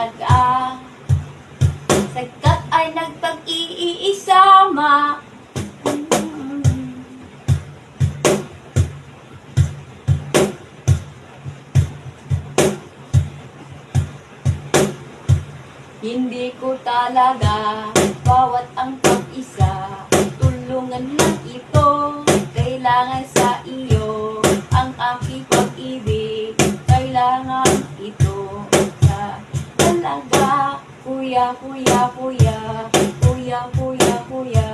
talaga. Sagkat ay nagpag-iisama. Hindi ko talaga bawat ang pag-isa. Tulungan lang ito. Kailangan sa iyo Ang aking pag-ibig. Kailangan ito talaga Kuya, kuya, kuya. Kuya, kuya, kuya.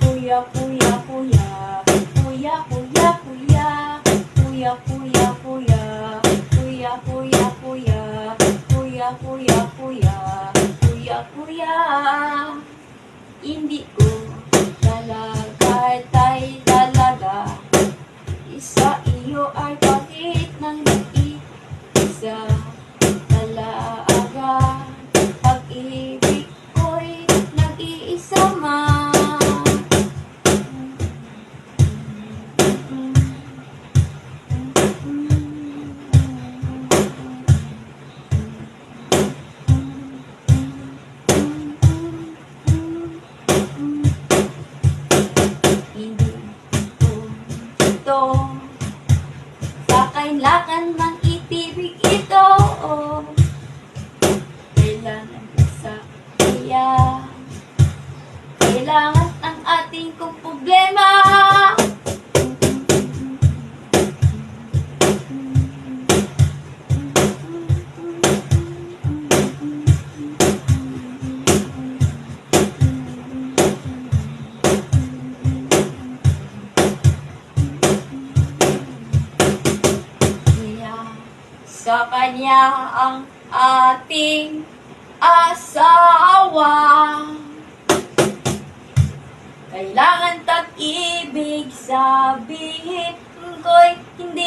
Kuya, kuya, kuya. Kuya, kuya, kuya. Kuya, kuya, kuya. Kuya, kuya, kuya. Kuya, kuya, kuya. Kuya, kuya. Hindi ko talaga tay talaga Isa iyo ay bakit nang isa iya Kailangan ang ating kong problema. Niya sa kanya ang ating asawa. Kailangan tag-ibig sabihin ko'y hindi